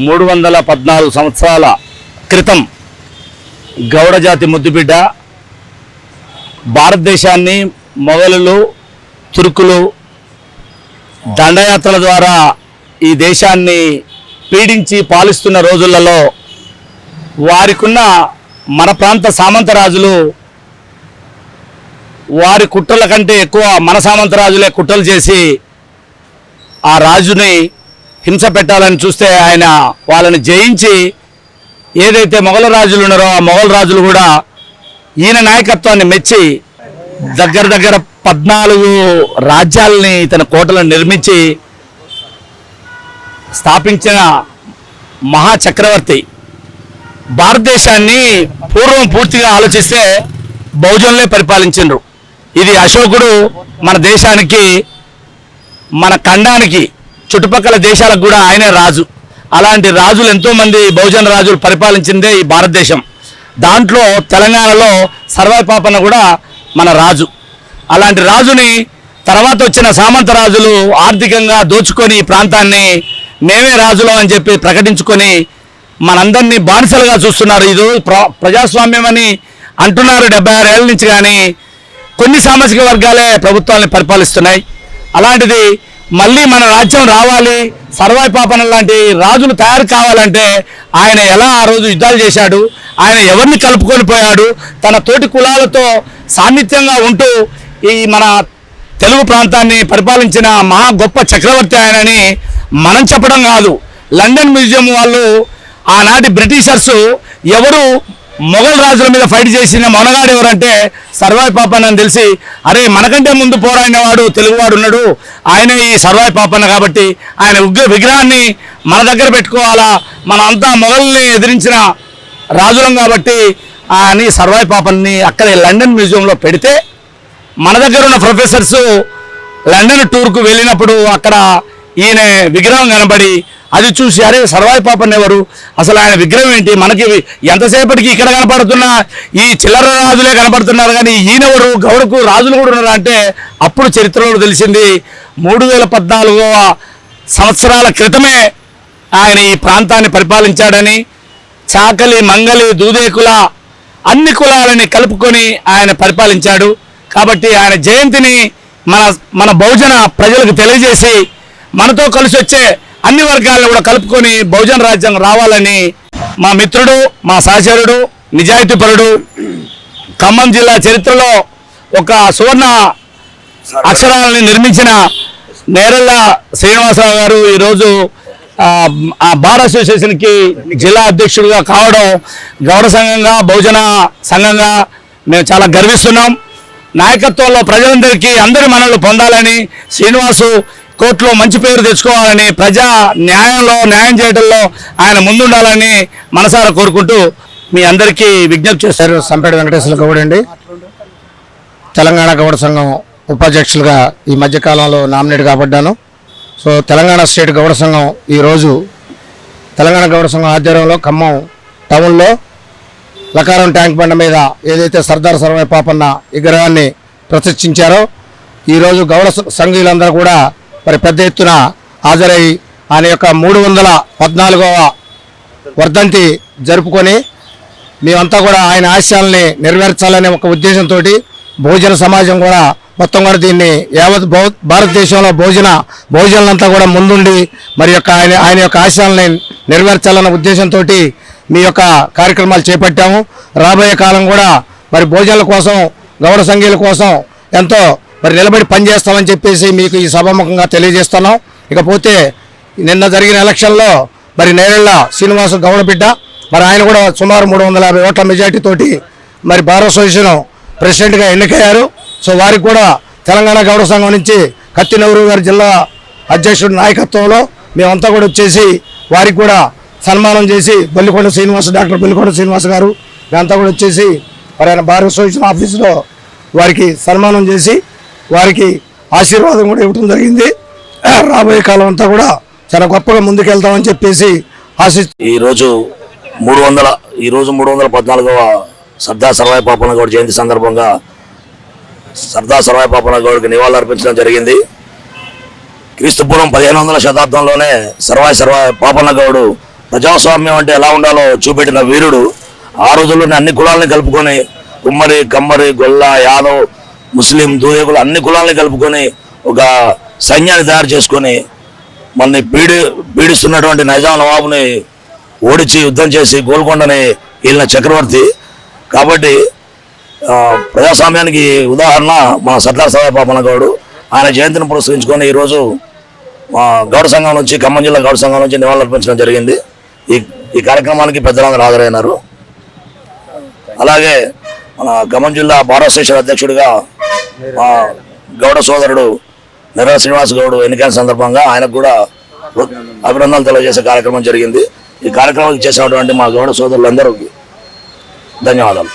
మూడు వందల పద్నాలుగు సంవత్సరాల క్రితం గౌడ జాతి ముద్దుబిడ్డ భారతదేశాన్ని మొఘలులు తుర్కులు దండయాత్రల ద్వారా ఈ దేశాన్ని పీడించి పాలిస్తున్న రోజులలో వారికున్న మన ప్రాంత సామంతరాజులు వారి కుట్రల కంటే ఎక్కువ మన సామంతరాజులే కుట్రలు చేసి ఆ రాజుని హింస పెట్టాలని చూస్తే ఆయన వాళ్ళని జయించి ఏదైతే మొఘల రాజులు ఉన్నారో ఆ మొఘల రాజులు కూడా ఈయన నాయకత్వాన్ని మెచ్చి దగ్గర దగ్గర పద్నాలుగు రాజ్యాలని తన కోటలను నిర్మించి స్థాపించిన మహా చక్రవర్తి. భారతదేశాన్ని పూర్వం పూర్తిగా ఆలోచిస్తే బహుజనులే పరిపాలించిండ్రు. ఇది అశోకుడు మన దేశానికి మన ఖండానికి చుట్టుపక్కల దేశాలకు కూడా ఆయనే రాజు. అలాంటి రాజులు ఎంతోమంది బహుజన రాజులు పరిపాలించిందే ఈ భారతదేశం. దాంట్లో తెలంగాణలో సర్వాయి కూడా మన రాజు. అలాంటి రాజుని తర్వాత వచ్చిన సామంత రాజులు ఆర్థికంగా దోచుకొని ఈ ప్రాంతాన్ని మేమే రాజులం అని చెప్పి ప్రకటించుకొని మనందరినీ బానిసలుగా చూస్తున్నారు. ఇది ప్ర ప్రజాస్వామ్యం అని అంటున్నారు డెబ్బై ఆరు ఏళ్ళ నుంచి కానీ కొన్ని సామాజిక వర్గాలే ప్రభుత్వాన్ని పరిపాలిస్తున్నాయి. అలాంటిది మళ్ళీ మన రాజ్యం రావాలి సర్వాయి పాపన లాంటి రాజులు తయారు కావాలంటే ఆయన ఎలా ఆ రోజు యుద్ధాలు చేశాడు ఆయన ఎవరిని కలుపుకొని పోయాడు తన తోటి కులాలతో సాన్నిత్యంగా ఉంటూ ఈ మన తెలుగు ప్రాంతాన్ని పరిపాలించిన మహా గొప్ప చక్రవర్తి ఆయనని మనం చెప్పడం కాదు. లండన్ మ్యూజియం వాళ్ళు ఆనాటి బ్రిటిషర్స్ ఎవరు మొఘల్ రాజుల మీద ఫైట్ చేసిన మొనగాడు ఎవరంటే సర్వాయి పాపన్న అని తెలిసి అరే మనకంటే ముందు పోరాడిన వాడు తెలుగువాడు ఉన్నాడు. ఆయన ఈ సర్వాయి పాపన్న కాబట్టి ఆయన ఉగ్ర విగ్రహాన్ని మన దగ్గర పెట్టుకోవాలా? మన అంతా మొఘల్ని ఎదిరించిన రాజులం కాబట్టి అని సర్వాయి పాపన్ని అక్కడే లండన్ మ్యూజియంలో పెడితే మన దగ్గర ఉన్న ప్రొఫెసర్సు లండన్ టూర్కు వెళ్ళినప్పుడు అక్కడ ఈయన విగ్రహం కనబడి అది చూసి అరే సర్వాయి పాపన్ ఎవరు? అసలు ఆయన విగ్రహం ఏంటి? మనకి ఎంతసేపటికి ఇక్కడ కనపడుతున్న? ఈ చిల్లర రాజులే కనపడుతున్నారు కానీ ఈయనెవరు గౌడకు రాజులు కూడా ఉన్నారు? అంటే అప్పుడు చరిత్రలో తెలిసింది మూడు వేల పద్నాలుగవ సంవత్సరాల క్రితమే ఆయన ఈ ప్రాంతాన్ని పరిపాలించాడని చాకలి మంగలి దూదేకుల అన్ని కులాలని కలుపుకొని ఆయన పరిపాలించాడు. కాబట్టి ఆయన జయంతిని మన మన బహుజన ప్రజలకు తెలియజేసి మనతో కలిసి వచ్చే అన్ని వర్గాలను కూడా కలుపుకొని బహుజన రాజ్యం రావాలని మా మిత్రుడు మా సహచరుడు నిజాయితీపరుడు ఖమ్మం జిల్లా చరిత్రలో ఒక సువర్ణ అక్షరాలని నిర్మించిన నేరల్ల శ్రీనివాసరావు గారు ఈరోజు ఆ, బార్ అసోసియేషన్కి జిల్లా అధ్యక్షుడిగా కావడం గౌరవ సంఘంగా బహుజన సంఘంగా మేము చాలా గర్విస్తున్నాం. నాయకత్వంలో ప్రజలందరికీ అందరి మనలు పొందాలని శ్రీనివాసు కోర్టులో మంచి పేరు తెచ్చుకోవాలని ప్రజా న్యాయంలో న్యాయం చేయడంలో ఆయన ముందుండాలని మనసారా కోరుకుంటూ మీ అందరికీ విజ్ఞప్తి చేస్తారు సంపేట వెంకటేశ్వర గౌడ్ అండి. తెలంగాణ గౌడ సంఘం ఉపాధ్యక్షులుగా ఈ మధ్యకాలంలో నామినేట్ కాబడ్డాను. సో తెలంగాణ స్టేట్ గౌడ సంఘం ఈరోజు తెలంగాణ గౌడ సంఘం ఆధ్వర్యంలో ఖమ్మం టౌన్లో లకారం ట్యాంక్ బండ మీద ఏదైతే సర్దార్ సర్వై పాపన్న విగ్రహాన్ని ప్రతిష్ఠించారో ఈరోజు గౌడ సంఘీయులందరూ కూడా మరి పెద్ద ఎత్తున హాజరై ఆయన యొక్క మూడు వందల పద్నాలుగవ వర్ధంతి జరుపుకొని మేమంతా కూడా ఆయన ఆశయాల్ని నెరవేర్చాలనే ఒక ఉద్దేశంతో భోజన సమాజం కూడా మొత్తం కూడా దీన్ని యావత్ భౌ- భారతదేశంలో భోజన భోజనాలంతా కూడా ముందుండి మరి యొక్క ఆయన ఆయన యొక్క ఆశయాల్ని నెరవేర్చాలన్న ఉద్దేశంతో మీ యొక్క కార్యక్రమాలు చేపట్టాము. రాబోయే కాలం కూడా మరి భోజనాల కోసం గౌడ సంఘీయుల కోసం ఎంతో మరి నిలబడి పనిచేస్తామని చెప్పేసి మీకు ఈ సభాముఖంగా తెలియజేస్తున్నాం. ఇకపోతే నిన్న జరిగిన ఎలక్షన్లో మరి నేరెళ్ళ శ్రీనివాస గౌడ బిడ్డ మరి ఆయన కూడా సుమారు మూడు వందల యాభై ఓట్ల మెజార్టీతోటి మరి బార్ అసోసియేషన్ ప్రెసిడెంట్గా ఎన్నికయ్యారు. సో వారికి కూడా తెలంగాణ గౌడ సంఘం నుంచి కత్తి గారి జిల్లా అధ్యక్షుడి నాయకత్వంలో మేమంతా కూడా వచ్చేసి వారికి కూడా సన్మానం చేసి బొల్లికొండ శ్రీనివాస డాక్టర్ బల్లికొండ శ్రీనివాస్ గారు మేమంతా కూడా వచ్చేసి మరి ఆయన బార్ అసోసియేషన్ ఆఫీసులో వారికి సన్మానం చేసి వారికి ఆశీర్వాదం కూడా ఇవ్వడం జరిగింది. రాబోయే కాలం అంతా కూడా చాలా గొప్పగా ముందుకెళ్తామని చెప్పేసి ఆశి ఈరోజు మూడు వందల ఈరోజు మూడు వందల పద్నాలుగవ సర్దార్ సర్వాయి పాపన్న గౌడ్ జయంతి సందర్భంగా సర్దార్ సర్వాయి పాపన్న గౌడ్కి నివాళులు అర్పించడం జరిగింది. క్రీస్తుపూర్వం పదిహేను వందల శతాబ్దంలోనే సర్వాయి సర్వాయి పాపన్న గౌడు ప్రజాస్వామ్యం అంటే ఎలా ఉండాలో చూపెట్టిన వీరుడు. ఆ రోజుల్లోనే అన్ని కులాలని కలుపుకొని కుమ్మరి కమ్మరి గొల్ల యాదవ్ ముస్లిం దూయకులు అన్ని కులాలను కలుపుకొని ఒక సైన్యాన్ని తయారు చేసుకొని మనని పీడి పీడిస్తున్నటువంటి నైజాం నవాబుని ఓడించి యుద్ధం చేసి గోల్కొండని వెళ్ళిన చక్రవర్తి. కాబట్టి ప్రజాస్వామ్యానికి ఉదాహరణ మన సర్దార్ సదా పాపన గౌడు ఆయన జయంతిని పురస్కరించుకొని ఈరోజు గౌడ సంఘం నుంచి ఖమ్మం జిల్లా గౌడ సంఘం నుంచి నివాళులర్పించడం జరిగింది. ఈ ఈ కార్యక్రమానికి పెద్దలందరూ హాజరైనారు. అలాగే మన ఖమ్మం జిల్లా భారత స్టేషన్ అధ్యక్షుడిగా మా గౌడ సోదరుడు నిర్మల శ్రీనివాస్ గౌడ్ ఎన్నికైన సందర్భంగా ఆయనకు కూడా అభినందనలు తెలియజేసే కార్యక్రమం జరిగింది. ఈ కార్యక్రమానికి చేసినటువంటి మా గౌడ సోదరులందరూ ధన్యవాదాలు.